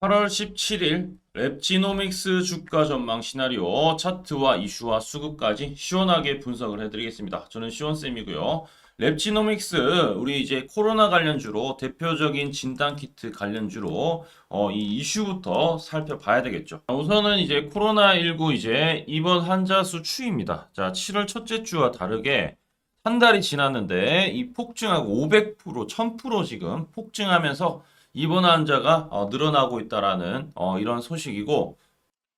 8월 17일 랩지노믹스 주가 전망 시나리오 차트와 이슈와 수급까지 시원하게 분석을 해드리겠습니다. 저는 시원쌤이고요. 랩지노믹스 우리 이제 코로나 관련주로 대표적인 진단키트 관련주로 어, 이 이슈부터 살펴봐야 되겠죠. 우선은 이제 코로나19 이제 입원 환자 수 추이입니다. 자, 7월 첫째 주와 다르게 한 달이 지났는데 이 폭증하고 500% 1000% 지금 폭증하면서 입원 환자가 어, 늘어나고 있다라는 어, 이런 소식이고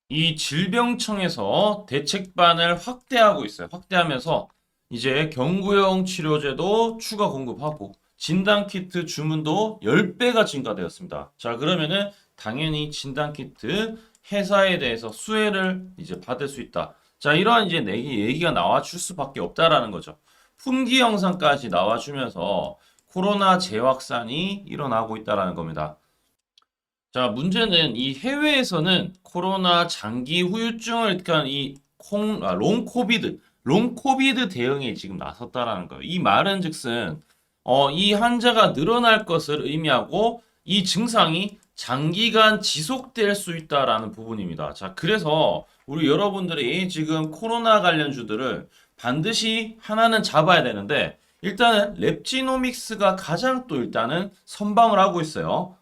이 질병청에서 대책반을 확대하고 있어요. 확대하면서 이제 경구용 치료제도 추가 공급하고 진단키트 주문도 10배가 증가되었습니다. 자, 그러면은 당연히 진단키트 회사에 대해서 수혜를 이제 받을 수 있다. 자, 이러한 이제 내기 얘기가 나와줄 수밖에 없다라는 거죠. 품귀 영상까지 나와주면서 코로나 재확산이 일어나고 있다라는 겁니다. 자, 문제는 이 해외에서는 코로나 장기 후유증을 일으킨 이 콩, 아, 롱 코비드, 롱 코비드 대응에 지금 나섰다라는 거예요. 이 말은 즉슨, 어, 이 환자가 늘어날 것을 의미하고 이 증상이 장기간 지속될 수 있다라는 부분입니다. 자, 그래서 우리 여러분들이 지금 코로나 관련주들을 반드시 하나는 잡아야 되는데, 일단은 랩지노믹스가 가장 또 일단은 선방을 하고 있어요.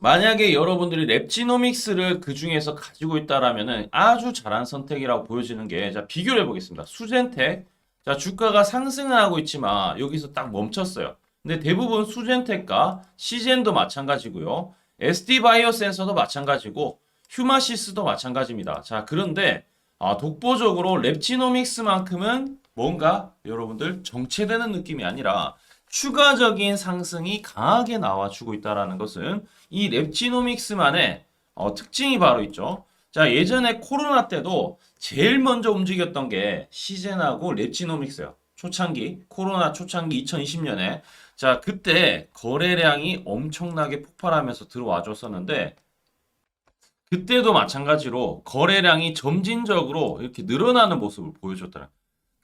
만약에 여러분들이 랩지노믹스를 그 중에서 가지고 있다라면은 아주 잘한 선택이라고 보여지는 게, 자, 비교를 해보겠습니다. 수젠텍. 자, 주가가 상승을 하고 있지만 여기서 딱 멈췄어요. 근데 대부분 수젠텍과 시젠도 마찬가지고요. SD 바이오 센서도 마찬가지고 휴마시스도 마찬가지입니다. 자, 그런데 아, 독보적으로 랩지노믹스만큼은 뭔가 여러분들 정체되는 느낌이 아니라 추가적인 상승이 강하게 나와주고 있다라는 것은 이 랩지노믹스만의 어, 특징이 바로 있죠. 자, 예전에 코로나 때도 제일 먼저 움직였던 게 시젠하고 랩지노믹스예요. 초창기, 코로나 초창기 2020년에. 자, 그때 거래량이 엄청나게 폭발하면서 들어와 줬었는데, 그때도 마찬가지로 거래량이 점진적으로 이렇게 늘어나는 모습을 보여줬더라.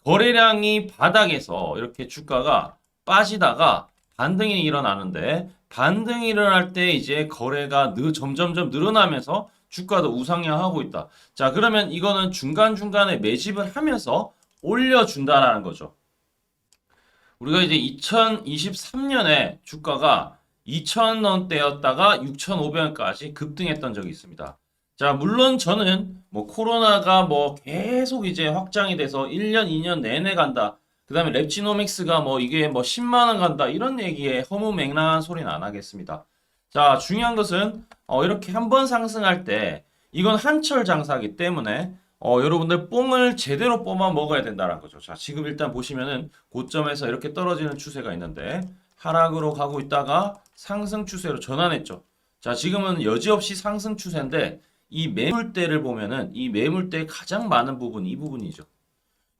거래량이 바닥에서 이렇게 주가가 빠지다가 반등이 일어나는데 반등이 일어날 때 이제 거래가 느, 점점점 늘어나면서 주가도 우상향하고 있다. 자, 그러면 이거는 중간중간에 매집을 하면서 올려준다라는 거죠. 우리가 이제 2023년에 주가가 2,000원대였다가 6,500원까지 급등했던 적이 있습니다. 자, 물론 저는 뭐 코로나가 뭐 계속 이제 확장이 돼서 1년, 2년 내내 간다. 그 다음에 랩지노믹스가 뭐 이게 뭐 10만원 간다. 이런 얘기에 허무맹랑한 소리는 안 하겠습니다. 자, 중요한 것은 어, 이렇게 한 번 상승할 때 이건 한철 장사기 때문에 어, 여러분들 뽕을 제대로 뽑아 먹어야 된다는 거죠. 자, 지금 일단 보시면은 고점에서 이렇게 떨어지는 추세가 있는데 하락으로 가고 있다가 상승 추세로 전환했죠. 자, 지금은 여지없이 상승 추세인데 이 매물대를 보면은 이 매물대의 가장 많은 부분이 이 부분이죠.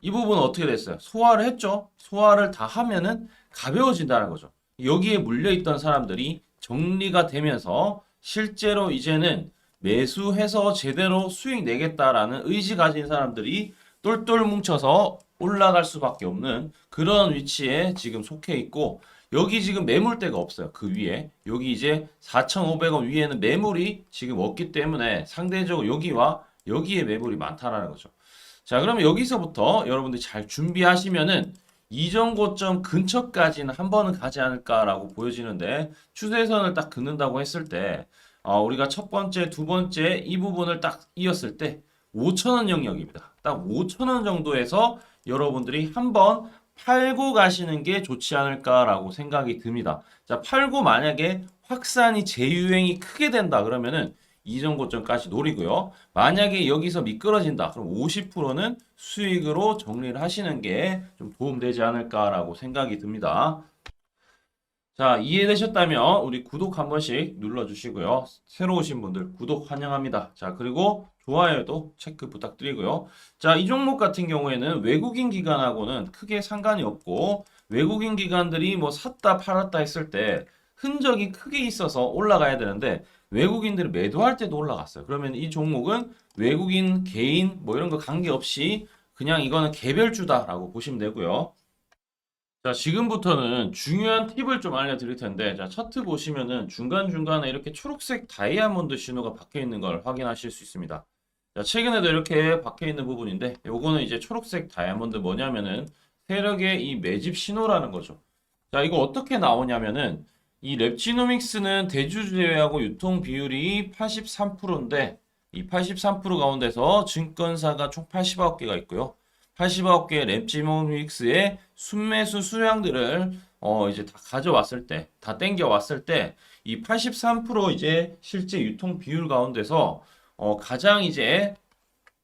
이 부분은 어떻게 됐어요? 소화를 했죠. 소화를 다 하면은 가벼워진다는 거죠. 여기에 물려있던 사람들이 정리가 되면서 실제로 이제는 매수해서 제대로 수익 내겠다라는 의지 가진 사람들이 똘똘 뭉쳐서 올라갈 수밖에 없는 그런 위치에 지금 속해 있고 여기 지금 매물대가 없어요. 그 위에. 여기 이제 4,500원 위에는 매물이 지금 없기 때문에 상대적으로 여기와 여기에 매물이 많다라는 거죠. 자, 그러면 여기서부터 여러분들이 잘 준비하시면은 이전 고점 근처까지는 한 번은 가지 않을까라고 보여지는데 추세선을 딱 긋는다고 했을 때 어, 우리가 첫 번째, 두 번째 이 부분을 딱 이었을 때 5천원 영역입니다. 딱 5천원 정도에서 여러분들이 한번 팔고 가시는 게 좋지 않을까라고 생각이 듭니다. 자, 팔고 만약에 확산이 재유행이 크게 된다 그러면은 이전 고점까지 노리고요. 만약에 여기서 미끄러진다. 그럼 50%는 수익으로 정리를 하시는 게 좀 도움되지 않을까라고 생각이 듭니다. 자, 이해되셨다면 우리 구독 한 번씩 눌러주시고요. 새로 오신 분들 구독 환영합니다. 자, 그리고 좋아요도 체크 부탁드리고요. 자, 이 종목 같은 경우에는 외국인 기관하고는 크게 상관이 없고 외국인 기관들이 뭐 샀다 팔았다 했을 때 흔적이 크게 있어서 올라가야 되는데 외국인들이 매도할 때도 올라갔어요. 그러면 이 종목은 외국인 개인 뭐 이런 거 관계없이 그냥 이거는 개별주다라고 보시면 되고요. 자, 지금부터는 중요한 팁을 좀 알려드릴 텐데, 자, 차트 보시면은 중간중간에 이렇게 초록색 다이아몬드 신호가 박혀 있는 걸 확인하실 수 있습니다. 자, 최근에도 이렇게 박혀 있는 부분인데, 요거는 이제 초록색 다이아몬드 뭐냐면은 세력의 이 매집 신호라는 거죠. 자, 이거 어떻게 나오냐면은 이 랩지노믹스는 대주 제외하고 유통 비율이 83%인데, 이 83% 가운데서 증권사가 총 89개가 있고요. 89개의 랩지노믹스의 순매수 수량들을 어 이제 다 가져왔을 때, 다 땡겨왔을 때, 이 83% 이제 실제 유통 비율 가운데서 어 가장 이제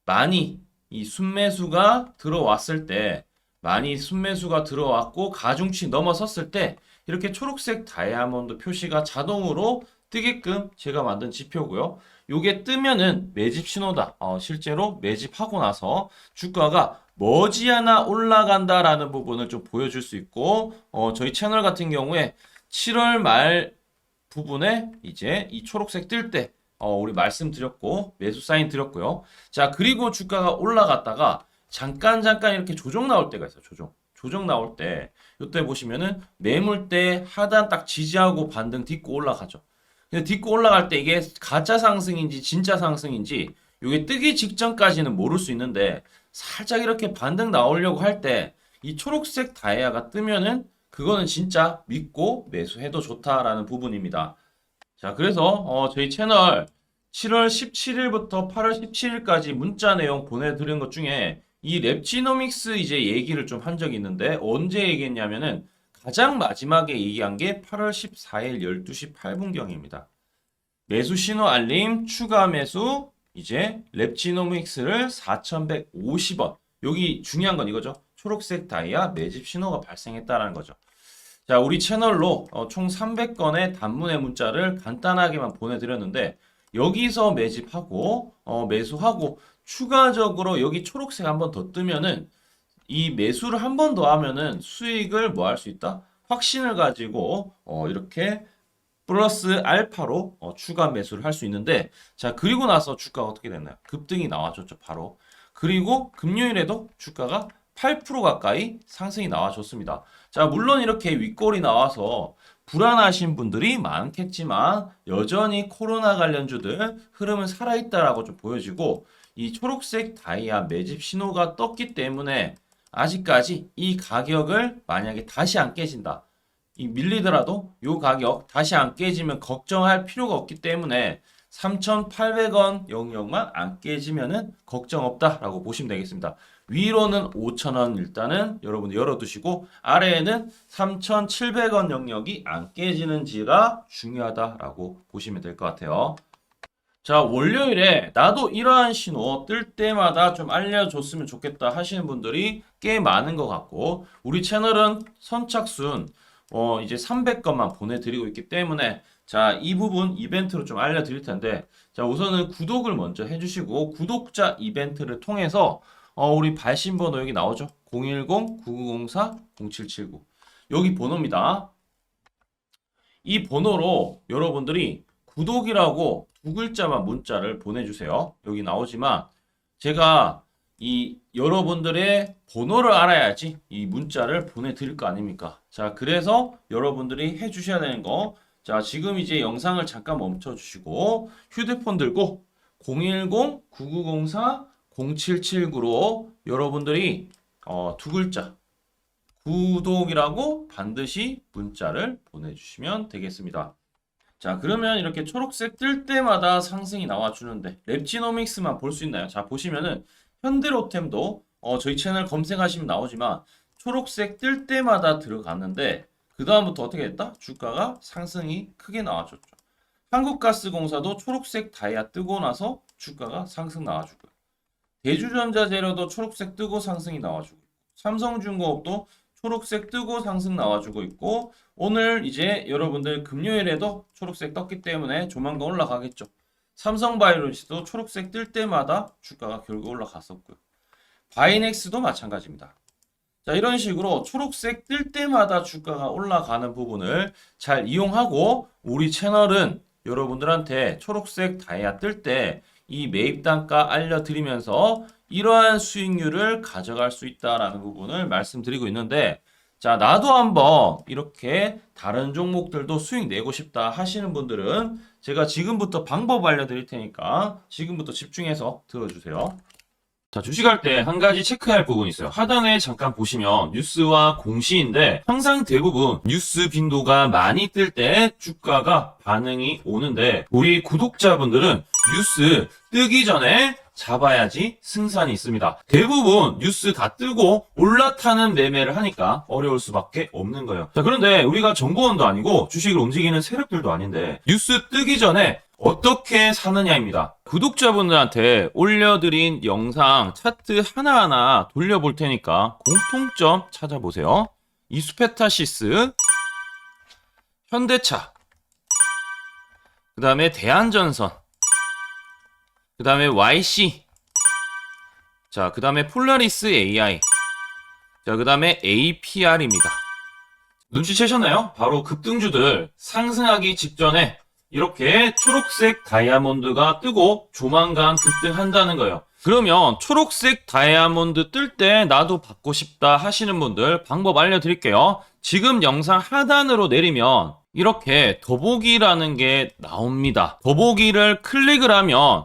많이 이 순매수가 들어왔을 때, 많이 순매수가 들어왔고 가중치 넘어섰을 때 이렇게 초록색 다이아몬드 표시가 자동으로 뜨게끔 제가 만든 지표고요. 요게 뜨면은 매집 신호다. 어, 실제로 매집하고 나서 주가가 머지않아 올라간다라는 부분을 좀 보여줄 수 있고, 어, 저희 채널 같은 경우에 7월 말 부분에 이제 이 초록색 뜰 때, 어, 우리 말씀드렸고, 매수 사인 드렸고요. 자, 그리고 주가가 올라갔다가 잠깐 잠깐 이렇게 조정 나올 때가 있어요. 조정. 조정 나올 때, 이때 보시면은 매물대 하단 딱 지지하고 반등 딛고 올라가죠. 근데 딛고 올라갈 때 이게 가짜 상승인지 진짜 상승인지 이게 뜨기 직전까지는 모를 수 있는데 살짝 이렇게 반등 나오려고 할 때 이 초록색 다이아가 뜨면은 그거는 진짜 믿고 매수해도 좋다라는 부분입니다. 자, 그래서 어, 저희 채널 7월 17일부터 8월 17일까지 문자 내용 보내드린 것 중에 이 랩지노믹스 이제 얘기를 좀 한 적이 있는데 언제 얘기했냐면은 가장 마지막에 얘기한 게 8월 14일 12시 8분경입니다. 매수 신호 알림 추가 매수 이제 랩지노믹스를 4,150원. 여기 중요한 건 이거죠. 초록색 다이아 매집 신호가 발생했다라는 거죠. 자, 우리 채널로 어, 총 300건의 단문의 문자를 간단하게만 보내드렸는데 여기서 매집하고 어, 매수하고 추가적으로 여기 초록색 한 번 더 뜨면은 이 매수를 한 번 더 하면은 수익을 뭐 할 수 있다? 확신을 가지고 어, 이렇게 플러스 알파로 어, 추가 매수를 할 수 있는데 자 그리고 나서 주가가 어떻게 됐나요? 급등이 나와줬죠 바로 그리고 금요일에도 주가가 8% 가까이 상승이 나와줬습니다. 자 물론 이렇게 윗골이 나와서 불안하신 분들이 많겠지만 여전히 코로나 관련주들 흐름은 살아있다라고 좀 보여지고 이 초록색 다이아 매집 신호가 떴기 때문에 아직까지 이 가격을 만약에 다시 안 깨진다. 이 밀리더라도 이 가격 다시 안 깨지면 걱정할 필요가 없기 때문에 3,800원 영역만 안 깨지면은 걱정 없다라고 보시면 되겠습니다. 위로는 5,000원 일단은 여러분들 열어두시고 아래에는 3,700원 영역이 안 깨지는지가 중요하다라고 보시면 될 것 같아요. 자, 월요일에 나도 이러한 신호 뜰 때마다 좀 알려줬으면 좋겠다 하시는 분들이 꽤 많은 것 같고, 우리 채널은 선착순, 어, 이제 300건만 보내드리고 있기 때문에, 자, 이 부분 이벤트로 좀 알려드릴 텐데, 자, 우선은 구독을 먼저 해주시고, 구독자 이벤트를 통해서, 어, 우리 발신 번호 여기 나오죠? 010-9904-0779. 여기 번호입니다. 이 번호로 여러분들이 구독이라고 두 글자만 문자를 보내주세요. 여기 나오지만 제가 이 여러분들의 번호를 알아야지 이 문자를 보내드릴 거 아닙니까? 자, 그래서 여러분들이 해주셔야 되는 거. 자, 지금 이제 영상을 잠깐 멈춰주시고 휴대폰 들고 010-9904-0779로 여러분들이 어, 두 글자 구독이라고 반드시 문자를 보내주시면 되겠습니다. 자, 그러면 이렇게 초록색 뜰 때마다 상승이 나와주는데 랩지노믹스만 볼 수 있나요? 자, 보시면은 현대로템도 어, 저희 채널 검색하시면 나오지만 초록색 뜰 때마다 들어갔는데 그 다음부터 어떻게 됐다? 주가가 상승이 크게 나와줬죠. 한국가스공사도 초록색 다이아 뜨고 나서 주가가 상승 나와주고요. 대주전자 재료도 초록색 뜨고 상승이 나와주고 삼성중공업도 초록색 뜨고 상승 나와주고 있고 오늘 이제 여러분들 금요일에도 초록색 떴기 때문에 조만간 올라가겠죠. 삼성바이오로직스도 초록색 뜰 때마다 주가가 결국 올라갔었고요. 바이넥스도 마찬가지입니다. 자, 이런 식으로 초록색 뜰 때마다 주가가 올라가는 부분을 잘 이용하고 우리 채널은 여러분들한테 초록색 다이아 뜰 때 이 매입 단가 알려드리면서 이러한 수익률을 가져갈 수 있다라는 부분을 말씀드리고 있는데 자, 나도 한번 이렇게 다른 종목들도 수익 내고 싶다 하시는 분들은 제가 지금부터 방법 알려드릴 테니까 지금부터 집중해서 들어주세요. 자, 주식할 때 한 가지 체크할 부분이 있어요. 하단에 잠깐 보시면 뉴스와 공시인데 항상 대부분 뉴스 빈도가 많이 뜰 때 주가가 반응이 오는데 우리 구독자분들은 뉴스 뜨기 전에 잡아야지 승산이 있습니다. 대부분 뉴스 다 뜨고 올라타는 매매를 하니까 어려울 수밖에 없는 거예요. 자, 그런데 우리가 정보원도 아니고 주식을 움직이는 세력들도 아닌데 뉴스 뜨기 전에 어떻게 사느냐입니다. 구독자분들한테 올려드린 영상 차트 하나하나 돌려볼 테니까 공통점 찾아보세요. 이수페타시스, 현대차, 그 다음에 대한전선, 그 다음에 YC, 자, 그 다음에 폴라리스 AI, 자, 그 다음에 APR입니다. 눈치채셨나요? 바로 급등주들 상승하기 직전에 이렇게 초록색 다이아몬드가 뜨고 조만간 급등한다는 거예요. 그러면 초록색 다이아몬드 뜰 때 나도 받고 싶다 하시는 분들 방법 알려드릴게요. 지금 영상 하단으로 내리면 이렇게 더보기라는 게 나옵니다. 더보기를 클릭을 하면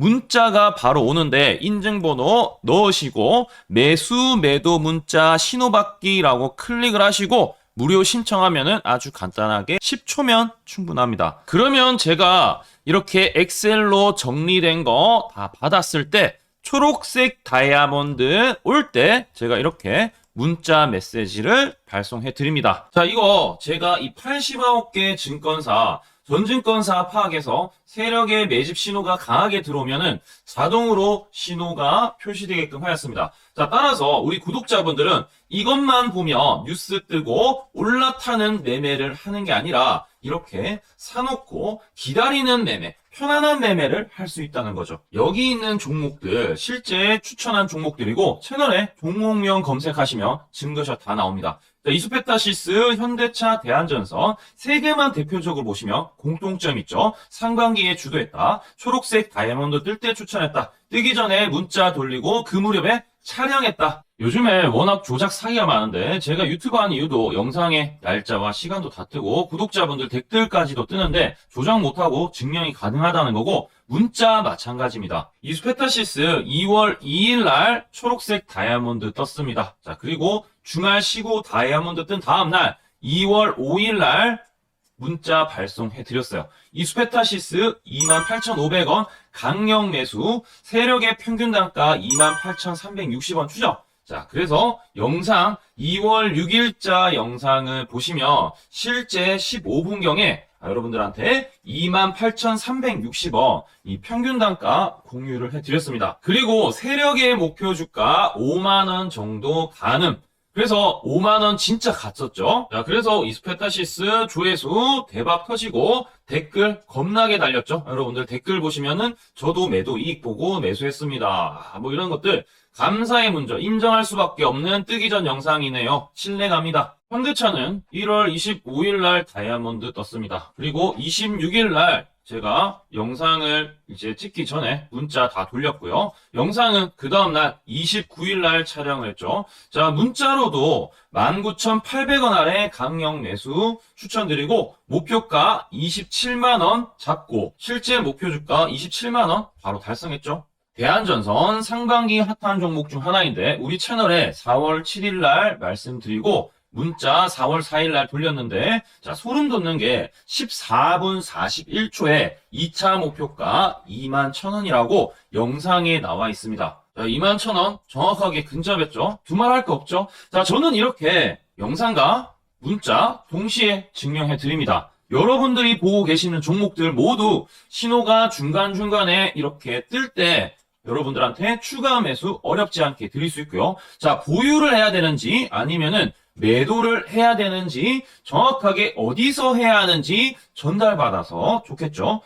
문자가 바로 오는데 인증번호 넣으시고 매수 매도 문자 신호받기라고 클릭을 하시고 무료 신청하면은 아주 간단하게 10초면 충분합니다. 그러면 제가 이렇게 엑셀로 정리된 거 다 받았을 때 초록색 다이아몬드 올 때 제가 이렇게 문자 메시지를 발송해 드립니다. 자, 이거 제가 이 89개 증권사 전증권사 파악해서 세력의 매집 신호가 강하게 들어오면은 자동으로 신호가 표시되게끔 하였습니다. 자, 따라서 우리 구독자분들은 이것만 보면 뉴스 뜨고 올라타는 매매를 하는 게 아니라 이렇게 사놓고 기다리는 매매, 편안한 매매를 할 수 있다는 거죠. 여기 있는 종목들 실제 추천한 종목들이고 채널에 종목명 검색하시면 증거샷 다 나옵니다. 자, 이수페타시스, 현대차, 대한전선 세 개만 대표적으로 보시면 공통점 있죠. 상반기에 주도했다. 초록색 다이아몬드 뜰 때 추천했다. 뜨기 전에 문자 돌리고 그 무렵에 촬영했다. 요즘에 워낙 조작 사기가 많은데 제가 유튜브 하는 이유도 영상의 날짜와 시간도 다 뜨고 구독자분들 댓글까지도 뜨는데 조작 못하고 증명이 가능하다는 거고 문자 마찬가지입니다. 이스페타시스 2월 2일 날 초록색 다이아몬드 떴습니다. 자, 그리고 주말 쉬고 다이아몬드 뜬 다음 날 2월 5일 날 문자 발송해 드렸어요. 이스페타시스 28,500원 강력 매수 세력의 평균 단가 28,360원 추적 자, 그래서 영상 2월 6일자 영상을 보시면 실제 15분경에 여러분들한테 28,360원 이 평균 단가 공유를 해드렸습니다. 그리고 세력의 목표 주가 5만원 정도 가능. 그래서 5만원 진짜 갔었죠. 자, 그래서 이스페타시스 조회수 대박 터지고 댓글 겁나게 달렸죠. 여러분들 댓글 보시면은 저도 매도 이익 보고 매수했습니다. 뭐 이런 것들 감사의 문저 인정할 수밖에 없는 뜨기 전 영상이네요. 신뢰갑니다. 현대차는 1월 25일 날 다이아몬드 떴습니다. 그리고 26일 날 제가 영상을 이제 찍기 전에 문자 다 돌렸고요. 영상은 그 다음날 29일 날 촬영을 했죠. 자, 문자로도 19,800원 아래 강력 매수 추천드리고 목표가 27만원 잡고 실제 목표 주가 27만원 바로 달성했죠. 대한전선 상반기 핫한 종목 중 하나인데 우리 채널에 4월 7일 날 말씀드리고 문자 4월 4일 날 돌렸는데 자 소름 돋는 게 14분 41초에 2차 목표가 2만 1000원이라고 영상에 나와 있습니다. 자, 21,000원 정확하게 근접했죠. 두말할 거 없죠. 자, 저는 이렇게 영상과 문자 동시에 증명해 드립니다. 여러분들이 보고 계시는 종목들 모두 신호가 중간중간에 이렇게 뜰때 여러분들한테 추가 매수 어렵지 않게 드릴 수 있고요. 자, 보유를 해야 되는지 아니면은 매도를 해야 되는지 정확하게 어디서 해야 하는지 전달받아서 좋겠죠.